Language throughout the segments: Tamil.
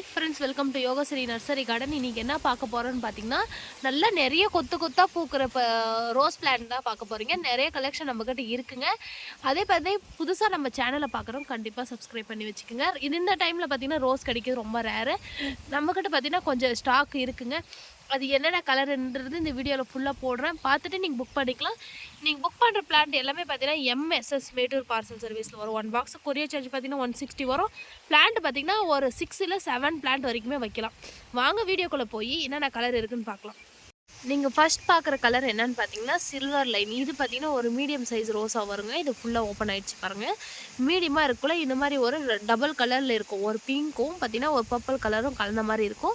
Hi friends welcome to Yogashree nursery garden இன்றைக்கி என்ன பார்க்க போகிறோன்னு பார்த்தீங்கன்னா நல்லா நிறைய கொத்து கொத்தாக பூக்கிற இப்போ ரோஸ் பிளான் தான் பார்க்க போகிறீங்க நிறைய கலெக்ஷன் நம்மக்கிட்ட இருக்குங்க. அதே மாதிரி புதுசாக நம்ம சேனலை பார்க்குறோம். கண்டிப்பாக சப்ஸ்கிரைப் பண்ணி வச்சுக்கோங்க. இந்த டைமில் பார்த்தீங்கன்னா ரோஸ் கிடைக்கிறது ரொம்ப ரேரு நம்மக்கிட்ட பார்த்தீங்கன்னா கொஞ்சம் ஸ்டாக் இருக்குங்க. அது என்னென்ன கலருன்றது இந்த வீடியோவில் ஃபுல்லாக போடுறேன். பார்த்துட்டு நீங்கள் புக் பண்ணிக்கலாம். நீங்கள் புக் பண்ணுற பிளான்ட் எல்லாமே பார்த்தீங்கன்னா எம்எஸ்எஸ் மேட்டூர் பார்சல் சர்வீஸில் வரும். ஒன் பாக்ஸ் கொரியர் சார்ஜ் பார்த்தீங்கன்னா ஒன் சிக்ஸ்டி வரும். பிளான்ட் பார்த்தீங்கன்னா ஒரு சிக்ஸ் இல்லை செவன் பிளான்ட் வரைக்குமே வைக்கலாம். வாங்க வீடியோக்குள்ளே போய் என்னென்ன கலர் இருக்குன்னு பார்க்கலாம். நீங்கள் ஃபர்ஸ்ட் பார்க்குற கலர் என்னன்னு பார்த்தீங்கன்னா சில்வர் லைன் இது பார்த்தீங்கன்னா ஒரு மீடியம் சைஸ் ரோஸாக வருங்க. இது ஃபுல்லாக ஓப்பன் ஆகிடுச்சு பாருங்கள் மீடியமாக இருக்குள்ள இந்த மாதிரி ஒரு டபுள் கலரில் இருக்கும். ஒரு பிங்க்கும் பார்த்தீங்கன்னா ஒரு பர்பிள் கலரும் கலந்த மாதிரி இருக்கும்.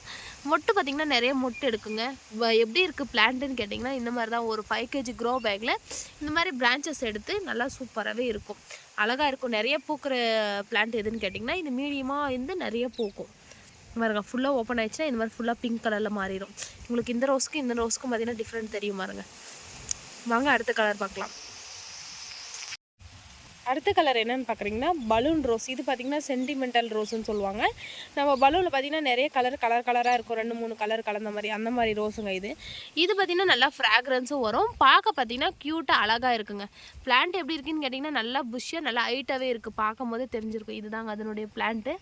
மொட்டு பார்த்தீங்கன்னா நிறைய மொட்டு எடுக்குங்க. வ- எப்படி இருக்குது பிளான்ட்டுன்னு கேட்டிங்கன்னா இந்த மாதிரி தான். ஒரு ஃபைவ் கேஜி க்ரோ பேக்கில் இந்த மாதிரி பிரான்ச்சஸ் எடுத்து நல்லா சூப்பராகவே இருக்கும். அழகாக இருக்கும். நிறைய பூக்கிற பிளான்ட் எதுன்னு கேட்டிங்கன்னா இது மீடியமாக இருந்து நிறைய பூக்கும். பாருங்க ஃபுல்லாக ஓப்பன் ஆயிடுச்சுன்னா இந்த மாதிரி ஃபுல்லாக பிங்க் கலரில் மாறிடும் உங்களுக்கு இந்த ரோஸ்க்கும் இந்த ரோஸ்க்கும் பார்த்தீங்கன்னா டிஃப்ரெண்ட் தெரியும் பாருங்க. வாங்க அடுத்த கலர் பார்க்கலாம். அடுத்த கலர் என்னன்னு பார்க்குறீங்கன்னா பலூன் ரோஸ் இது பார்த்தீங்கன்னா சென்டிமெண்டல் ரோஸ்ன்னு சொல்லுவாங்க. நம்ம பலூனில் பார்த்தீங்கன்னா நிறைய கலர் கலர் கலராக இருக்கும். ரெண்டு மூணு கலர் கலந்த மாதிரி அந்த மாதிரி ரோஸுங்க இது. இது பார்த்தீங்கன்னா நல்லா ஃப்ராக்ரன்ஸும் வரும். பார்க்க பார்த்தீங்கன்னா க்யூட்டாக அழகாக இருக்குங்க. பிளான்ட் எப்படி இருக்குன்னு கேட்டிங்கன்னா நல்லா புஷ்ஷாக நல்லா ஹைட்டாகவே இருக்குது பார்க்கும் போதே தெரிஞ்சிருக்கும். இதுதாங்க அதனுடைய பிளான்ட்டு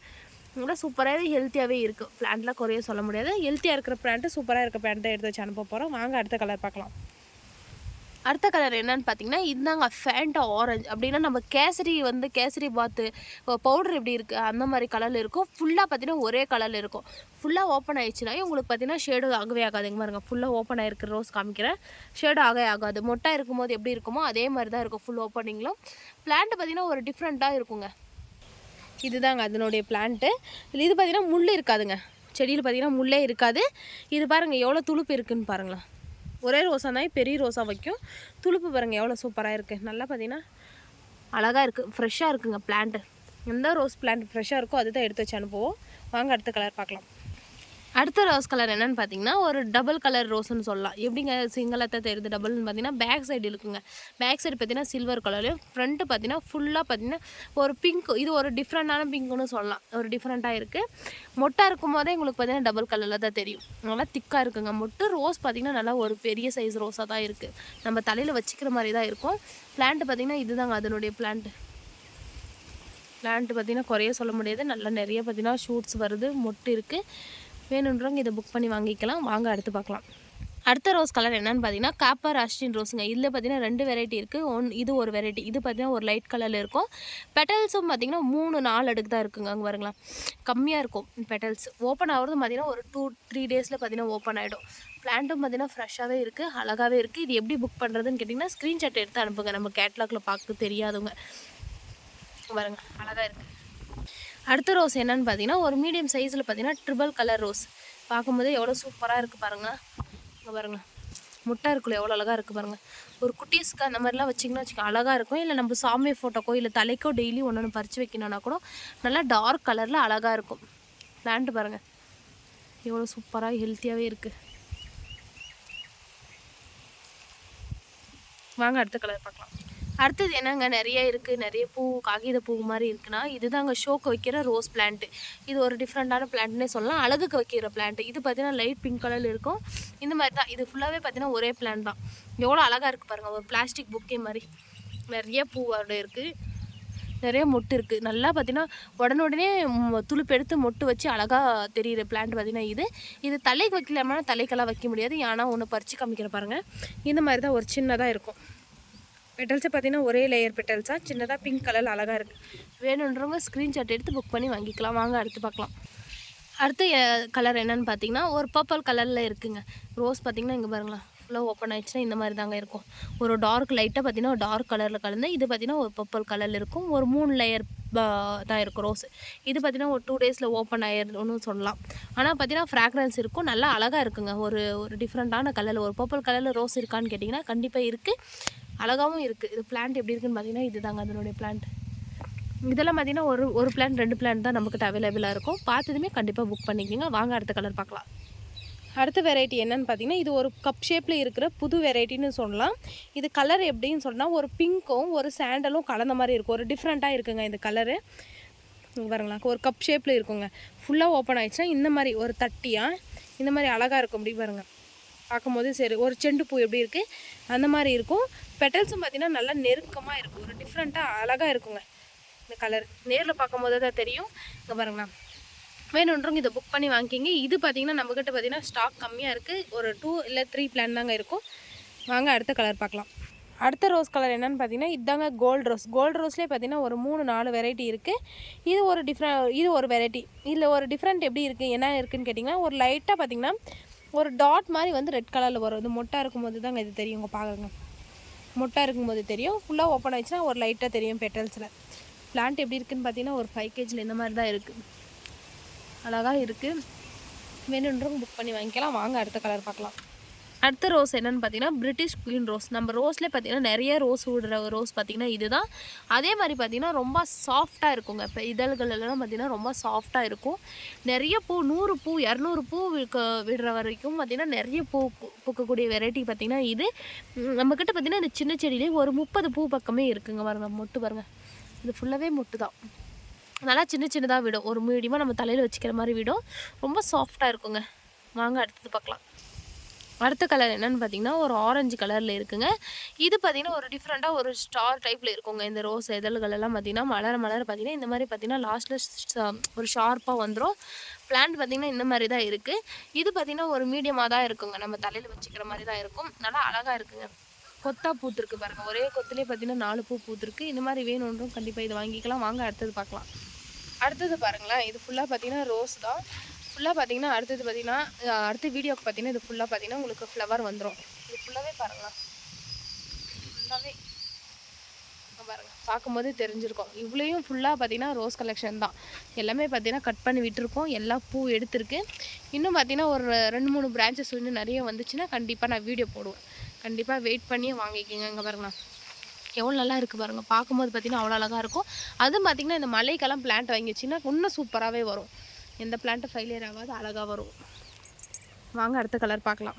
நல்லா சூப்பராகவே ஹெல்த்தியாகவே இருக்குது பிளான்ட்லாம் குறைய சொல்ல முடியாது. ஹெல்த்தியாக இருக்கிற பிளான்ட்டு சூப்பராக இருக்க பிளான்ட்டை எடுத்து வச்சு அனுப்ப போகிறோம் வாங்க அடுத்த கலர் பார்க்கலாம். அடுத்த கலர் என்னன்னு பார்த்தீங்கன்னா இதுதாங்க ஃபேண்டா ஆரஞ்சு அப்படின்னா நம்ம கேசரி வந்து கேசரி பாத்து பவுடர் எப்படி இருக்குது அந்த மாதிரி கலரில் இருக்கும். ஃபுல்லாக பார்த்தீங்கன்னா ஒரே கலரில் இருக்கும். ஃபுல்லாக ஓப்பன் ஆயிடுச்சுனா உங்களுக்கு பார்த்தீங்கன்னா ஷேடு ஆகவே ஆகாதுங்க பாருங்க ஃபுல்லாக ஓப்பன் ஆயிருக்கிற ரோஸ் காமிக்கிறேன். ஷேடு ஆகவே ஆகாது. மொட்டாக இருக்கும்போது எப்படி இருக்குமோ அதே மாதிரி தான் இருக்கும் ஃபுல் ஓப்பனிங்லும் பிளான்ட் பார்த்தீங்கன்னா ஒரு டிஃப்ரெண்ட்டாக இருக்குங்க. இதுதாங்க அதனுடைய பிளான்ட்டு இது பார்த்தீங்கன்னா முள் இருக்காதுங்க. செடியில் பார்த்தீங்கன்னா முள்ளே இருக்காது. இது பாருங்கள் எவ்வளோ துளுப்பு இருக்குதுன்னு பாருங்களேன். ஒரே ரோசா தான் பெரிய ரோசா வைக்கும். துளுப்பு பாருங்கள் எவ்வளோ சூப்பராக இருக்குது நல்லா பார்த்தீங்கன்னா அழகாக இருக்குது ஃப்ரெஷ்ஷாக இருக்குங்க பிளான்ட்டு எந்த ரோஸ் பிளான்ட் ஃப்ரெஷ்ஷாக இருக்கோ அதுதான் எடுத்து வச்சு அனுப்புவோம். வாங்க அடுத்த கலர் பார்க்கலாம். அடுத்த ரோஸ் கலர் என்னன்னு பார்த்தீங்கன்னா ஒரு டபுள் கலர் ரோஸ்னு சொல்லலாம். எப்படிங்க சிங்களத்தை தெரியுது டபுள்னு பார்த்தீங்கன்னா பேக் சைடு இருக்குங்க. பேக் சைடு பார்த்தீங்கன்னா சில்வர் கலர்லையும் ஃப்ரண்ட்டு பார்த்தீங்கன்னா ஃபுல்லாக பார்த்தீங்கன்னா ஒரு பிங்க் இது ஒரு டிஃப்ரெண்ட்டான பிங்க்னு சொல்லலாம். ஒரு டிஃப்ரெண்ட்டாக இருக்குது மொட்டாக இருக்கும் போதே உங்களுக்கு பார்த்தீங்கன்னா டபுள் கலரில் தான் தெரியும். நல்லா திக்காக இருக்குங்க. மொட்டு ரோஸ் பார்த்தீங்கன்னா நல்லா ஒரு பெரிய சைஸ் ரோஸாக தான் இருக்குது நம்ம தலையில் வச்சுக்கிற மாதிரி தான் இருக்கும். பிளான்ட் பார்த்தீங்கன்னா இதுதாங்க அதனுடைய பிளான்ட் பிளான்ட் பார்த்தீங்கன்னா குறைய சொல்ல முடியாது. நல்லா நிறைய பார்த்தீங்கன்னா ஷூட்ஸ் வருது. மொட்டு இருக்குது வேணுன்றவங்க இதை புக் பண்ணி வாங்கிக்கலாம். வாங்க அடுத்து பார்க்கலாம். அடுத்த ரோஸ் கலர் என்னன்னு பார்த்தீங்கன்னா காப்பர் அஸ்டின் ரோஸுங்க இதில் பார்த்தீங்கன்னா ரெண்டு வெரைட்டி இருக்குது ஒன் இது ஒரு வெரைட்டி இது பார்த்தீங்கன்னா ஒரு லைட் கலரில் இருக்கும். பெட்டல்ஸும் பார்த்தீங்கன்னா மூணு நாலு அடுக்கு தான் இருக்குங்க. அங்கே பாருங்களேன். கம்மியாக இருக்கும் பெட்டல்ஸ் ஓப்பன் ஆகிறது பார்த்தீங்கன்னா ஒரு டூ த்ரீ டேஸில் பார்த்தீங்கன்னா ஓப்பன் ஆகிடும் பிளான்ட்டும் பார்த்தீங்கன்னா ஃப்ரெஷ்ஷாகவே இருக்குது அழகாகவே இருக்குது இது எப்படி புக் பண்ணுறதுன்னு கேட்டிங்கன்னா ஸ்க்ரீன்ஷாட் எடுத்து அனுப்புங்க. நம்ம கேட்லாகில் பார்க்க தெரியாதவங்க. பாருங்க அழகாக இருக்குது அடுத்த ரோஸ் என்னன்னு பார்த்தீங்கன்னா ஒரு மீடியம் சைஸில் பார்த்தீங்கன்னா ட்ரிபிள் கலர் ரோஸ் பார்க்கும்போது எவ்வளோ சூப்பராக இருக்குது பாருங்கள் இங்கே பாருங்கள் முட்டை இருக்குள்ள எவ்வளோ அழகாக இருக்குது பாருங்கள் ஒரு குட்டீஸ்க்கு அந்த மாதிரிலாம் வச்சிங்கன்னா வச்சுக்கோ அழகாக இருக்கும். இல்லை நம்ம சாமி ஃபோட்டோக்கோ இல்லை தலைக்கோ டெய்லி ஒன்று ஒன்று பறித்து வைக்கணும்னா கூட நல்லா டார்க் கலரில் அழகாக இருக்கும். பிளான்ட் பாருங்கள் எவ்வளோ சூப்பராக ஹெல்த்தியாகவே இருக்குது வாங்க அடுத்த கலர் பார்க்கலாம். அடுத்தது என்னங்க நிறைய இருக்குது நிறைய பூ காகித பூ மாதிரி இருக்குன்னா இதுதாங்க ஷோக்கு வைக்கிற ரோஸ் பிளான்ட் இது ஒரு டிஃப்ரெண்ட்டான பிளான்ட்னே சொல்லலாம். அழகுக்கு வைக்கிற பிளான்ட் இது பார்த்தீங்கன்னா லைட் பிங்க் கலரில் இருக்கும். இந்த மாதிரி தான். இது ஃபுல்லாகவே பார்த்தீங்கன்னா ஒரே பிளான் தான். எவ்வளோ அழகாக இருக்குது பாருங்கள் ஒரு பிளாஸ்டிக் புக்கே மாதிரி. நிறைய பூவோட இருக்குது நிறைய மொட்டு இருக்குது நல்லா பார்த்தீங்கன்னா உடனுடனே ம், துளுப்பு எடுத்து மொட்டு வச்சு அழகாக தெரியுற பிளான்ட் பார்த்தீங்கன்னா இது. இது தலைக்கு வைக்கலாமா தலைக்கெல்லாம் வைக்க முடியாது. ஏன்னா ஒன்று பறித்து காமிக்கிற பாருங்கள் இந்த மாதிரி தான் ஒரு சின்னதாக இருக்கும். பெட்டல்ஸை பார்த்தீங்கன்னா ஒரே லேயர் பெட்டல்ஸாக சின்னதாக பிங்க் கலர் அழகாக இருக்குது வேணுன்றவங்க ஸ்க்ரீன்ஷாட் எடுத்து புக் பண்ணி வாங்கிக்கலாம். வாங்க அடுத்து பார்க்கலாம். அடுத்த கலர் என்னென்னு பார்த்தீங்கன்னா ஒரு பர்பிள் கலரில் இருக்குங்க. ரோஸ் பார்த்தீங்கன்னா இங்கே பாருங்களேன். ஃபுல்லாக ஓப்பன் ஆயிடுச்சுன்னா இந்த மாதிரி தாங்க இருக்கும். ஒரு டார்க் லைட்டாக பார்த்தீங்கன்னா ஒரு டார்க் கலரில் கலந்து இது பார்த்தீங்கன்னா ஒரு பர்பிள் கலரில் இருக்கும். ஒரு மூணு லேயர் தான் இருக்கும் ரோஸ் இது பார்த்தீங்கன்னா ஒரு டூ டேஸில் ஓப்பன் ஆயிருன்னு சொல்லலாம். ஆனால் பார்த்தீங்கன்னா ஃப்ராக்ரன்ஸ் இருக்கும். நல்லா அழகாக இருக்குங்க. ஒரு ஒரு டிஃப்ரெண்ட்டான கலரில் ஒரு பர்பிள் கலரில் ரோஸ் இருக்கான்னு கேட்டிங்கன்னா கண்டிப்பாக இருக்குது அழகாகவும் இருக்குது இது பிளான்ட் எப்படி இருக்குன்னு பார்த்தீங்கன்னா இதுதாங்க அதனுடைய பிளான்ட் இதெல்லாம் பார்த்தீங்கன்னா ஒரு ஒரு பிளான் ரெண்டு பிளான் தான் நம்மக்கிட்ட அவைலபிளாக இருக்கும். பார்த்ததுமே கண்டிப்பாக புக் பண்ணிக்கோங்க. வாங்க அடுத்த கலர் பார்க்கலாம். அடுத்த வெரைட்டி என்னன்னு பார்த்தீங்கன்னா இது ஒரு கப் ஷேப்பில் இருக்கிற புது வெரைட்டின்னு சொல்லலாம். இது கலர் எப்படின்னு சொன்னால் ஒரு பிங்க்கும் ஒரு சாண்டலும் கலந்த மாதிரி இருக்கும். ஒரு டிஃப்ரெண்ட்டாக இருக்குங்க இந்த கலரு பாருங்களா ஒரு கப் ஷேப்பில் இருக்குங்க. ஃபுல்லாக ஓப்பன் ஆயிடுச்சுன்னா இந்த மாதிரி ஒரு தட்டியாக இந்த மாதிரி அழகாக இருக்கும். அப்படி பாருங்கள் பார்க்கும்போது சரி ஒரு செண்டு பூ எப்படி இருக்குது அந்த மாதிரி இருக்கும். பெட்டல்ஸும் பார்த்தீங்கன்னா நல்லா நெருக்கமாக இருக்கும். ஒரு டிஃப்ரெண்ட்டாக அழகாக இருக்குங்க. இந்த கலர் நேரில் பார்க்கும்போது தான் தெரியும். இங்கே பாருங்களா வேணுன்றவங்க இதை புக் பண்ணி வாங்கிக்கிங்க. இது பார்த்திங்கன்னா நம்மக்கிட்ட பார்த்தீங்கன்னா ஸ்டாக் கம்மியாக இருக்குது ஒரு டூ இல்லை த்ரீ பிளான் தாங்க இருக்கும். வாங்க அடுத்த கலர் பார்க்கலாம். அடுத்த ரோஸ் கலர் என்னென்னு பார்த்தீங்கன்னா இதாங்க கோல்டு ரோஸ் கோல்டு ரோஸ்லேயே பார்த்தீங்கன்னா ஒரு மூணு நாலு வெரைட்டி இருக்குது இது ஒரு டிஃப்ரெண்ட் இது ஒரு வெரைட்டி இதில் ஒரு டிஃப்ரெண்ட் எப்படி இருக்குது என்ன இருக்குதுன்னு கேட்டிங்கன்னா ஒரு லைட்டாக பார்த்தீங்கன்னா ஒரு டாட் மாதிரி வந்து ரெட் கலரில் வரும். இது மொட்டா இருக்கும்போது தாங்க இது தெரியும். இங்கே பார்க்குறங்க மொட்டாக இருக்கும்போது தெரியும். ஃபுல்லாக ஓப்பன் ஆயிடுச்சுன்னா ஒரு லைட்டாக தெரியும் பெட்டல்ஸில் பிளான்ட் எப்படி இருக்குதுன்னு பார்த்தீங்கன்னா ஒரு ஃபைவ் கேஜில் இந்த மாதிரி தான் இருக்குது அழகாக இருக்குது வேணுன்றவங்க புக் பண்ணி வாங்கிக்கலாம். வாங்க அடுத்த கலர் பார்க்கலாம். அடுத்த ரோஸ் என்னென்னு பார்த்தீங்கன்னா பிரிட்டிஷ் குயின் ரோஸ் நம்ம ரோஸ்லேயே பார்த்தீங்கன்னா நிறைய ரோஸ் விடுற ரோஸ் பார்த்தீங்கன்னா இதுதான். அதே மாதிரி பார்த்தீங்கன்னா ரொம்ப சாஃப்டாக இருக்குங்க. இப்போ இதழ்கள் எல்லாம் பார்த்தீங்கன்னா ரொம்ப சாஃப்டாக இருக்கும். நிறைய பூ நூறு பூ இரநூறு பூ விடுற வரைக்கும் பார்த்தீங்கன்னா நிறைய பூ பூ- பூக்கக்கூடிய வெரைட்டி பார்த்தீங்கன்னா இது. நம்மக்கிட்ட பார்த்தீங்கன்னா இந்த சின்ன செடியிலே ஒரு முப்பது பூ பக்கமே இருக்குங்க. பாருங்க மொட்டு பாருங்க. இது ஃபுல்லாகவே மொட்டு தான். நல்லா சின்ன சின்னதாக விடும். ஒரு மீடியமாக நம்ம தலையில் வச்சுக்கிற மாதிரி விடும். ரொம்ப சாஃப்டாக இருக்குங்க. வாங்க அடுத்தது பார்க்கலாம். அடுத்த கலர் என்னன்னு பார்த்தீங்கன்னா ஒரு ஆரஞ்சு கலரில் இருக்குங்க. இது பார்த்தீங்கன்னா ஒரு டிஃப்ரெண்ட்டாக ஒரு ஸ்டார் டைப்பில் இருக்குங்க. இந்த ரோஸ் இதழ்கள் எல்லாம் பார்த்தீங்கன்னா மலர மலர் பார்த்தீங்கன்னா இந்த மாதிரி பார்த்தீங்கன்னா லாஸ்ட்டில் ஒரு ஷார்ப்பாக வந்துடும் பிளான்ட் பார்த்தீங்கன்னா இந்த மாதிரி தான் இருக்குது இது பார்த்தீங்கன்னா ஒரு மீடியமாக தான் இருக்குங்க. நம்ம தலையில் வச்சுக்கிற மாதிரி தான் இருக்கும். நல்லா அழகாக இருக்குங்க. கொத்தா பூத்துருக்கு பாருங்கள் ஒரே கொத்துலேயே பார்த்தீங்கன்னா நாலு பூ பூத்துருக்கு இந்த மாதிரி வேணுன்றும் கண்டிப்பாக இது வாங்கிக்கலாம். வாங்க அடுத்தது பார்க்கலாம். அடுத்தது பாருங்களேன். இது ஃபுல்லாக பார்த்தீங்கன்னா ரோஸ் தான். ஃபுல்லாக பார்த்தீங்கன்னா அடுத்தது பார்த்தீங்கன்னா அடுத்த வீடியோக்கு பார்த்தீங்கன்னா இது ஃபுல்லாக பார்த்தீங்கன்னா உங்களுக்கு ஃப்ளவர் வந்துடும் இது ஃபுல்லாகவே பாருங்களா ஃபுல்லாகவே பாருங்கள் பார்க்கும்போது தெரிஞ்சிருக்கும். இவ்வளையும் ஃபுல்லாக பார்த்தீங்கன்னா ரோஸ் கலெக்ஷன் தான். எல்லாமே பார்த்தீங்கன்னா கட் பண்ணி விட்டுருக்கோம். எல்லா பூ எடுத்திருக்கு. இன்னும் பார்த்தீங்கன்னா ஒரு ரெண்டு மூணு பிரான்ச்சஸ் இன்னும் நிறைய வந்துச்சுன்னா கண்டிப்பாக நான் வீடியோ போடுவேன். கண்டிப்பாக வெயிட் பண்ணியே வாங்கிக்கிங்க. இங்கே பாருங்களேன் எவ்வளோ நல்லா இருக்குது பாருங்கள் பார்க்கும்போது பார்த்தீங்கன்னா அவ்வளோ அழகாக இருக்கும். அதுவும் பார்த்தீங்கன்னா இந்த மலைக்கெல்லாம் பிளான்ட் வாங்கிச்சின்னா இன்னும் சூப்பராகவே வரும். எந்த பிளான்ட்டு ஃபெயிலியர் ஆகாது அழகாக வரும். வாங்க அடுத்த கலர் பார்க்கலாம்.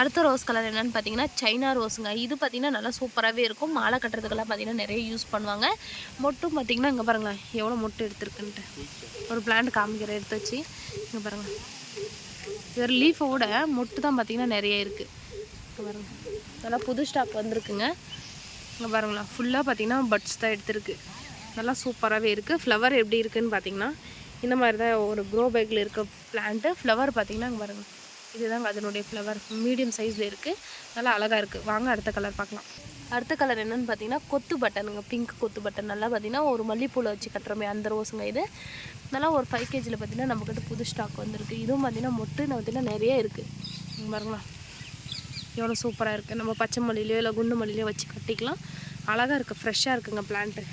அடுத்த ரோஸ் கலர் என்னன்னு பார்த்தீங்கன்னா சைனா ரோஸுங்க இது பார்த்தீங்கன்னா நல்லா சூப்பராகவே இருக்கும். மாலை கட்டுறதுக்கெல்லாம் பார்த்தீங்கன்னா நிறைய யூஸ் பண்ணுவாங்க. மொட்டும் பார்த்தீங்கன்னா இங்கே பாருங்களேன் எவ்வளோ மொட்டு எடுத்துருக்குன்ட்டு. ஒரு பிளான்ட் காமிக்கிற எடுத்து வச்சு. இங்கே பாருங்கள் இவர் லீஃபை விட மொட்டு தான் பார்த்திங்கன்னா நிறைய இருக்குது இங்கே பாருங்க. நல்லா புது ஸ்டாக் வந்திருக்குங்க. இங்கே பாருங்களேன். ஃபுல்லாக பார்த்தீங்கன்னா பட்ஸ் தான் எடுத்திருக்கு. நல்லா சூப்பராகவே இருக்குது ஃப்ளவர் எப்படி இருக்குதுன்னு பார்த்தீங்கன்னா இந்த மாதிரி தான் ஒரு க்ரோ பேக்கில் இருக்க பிளான்ட்டு ஃப்ளவர் பார்த்தீங்கன்னா இங்கே பாருங்கள் இதுதாங்க அதனுடைய ஃப்ளவர் மீடியம் சைஸில் இருக்குது நல்லா அழகாக இருக்குது வாங்க அடுத்த கலர் பார்க்கலாம். அடுத்த கலர் என்னென்னு பார்த்தீங்கன்னா கொத்து பட்டனுங்க பிங்க் கொத்து பட்டன் நல்லா பார்த்தீங்கன்னா ஒரு மல்லிப்பூவில் வச்சு கட்டுறோமே அந்த ரோஸுங்க இது. நல்லா ஒரு ஃபைவ் கேஜியில் பார்த்தீங்கன்னா நம்மக்கிட்ட புது ஸ்டாக் வந்திருக்கு. இதுவும் பார்த்தீங்கன்னா மொட்டு பார்த்தீங்கன்னா நிறைய இருக்குது பாருங்களா. எவ்வளோ சூப்பராக இருக்குது நம்ம பச்சை மல்லிலையோ இல்லை குண்டு மல்லிலையோ வச்சு கட்டிக்கலாம். அழகாக இருக்குது ஃப்ரெஷ்ஷாக இருக்குங்க பிளான்ட்டு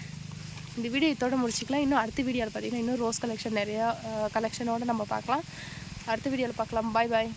இந்த வீடியோ இதோட முடிச்சிக்கலாம். இன்னும் அடுத்த வீடியோவில் பார்த்தீங்கன்னா இன்னும் ரோஸ் கலெக்ஷன் நிறையா கலெக்ஷனோடு நம்ம பார்க்கலாம். அடுத்த வீடியோவில் பார்க்கலாம். பாய் பாய்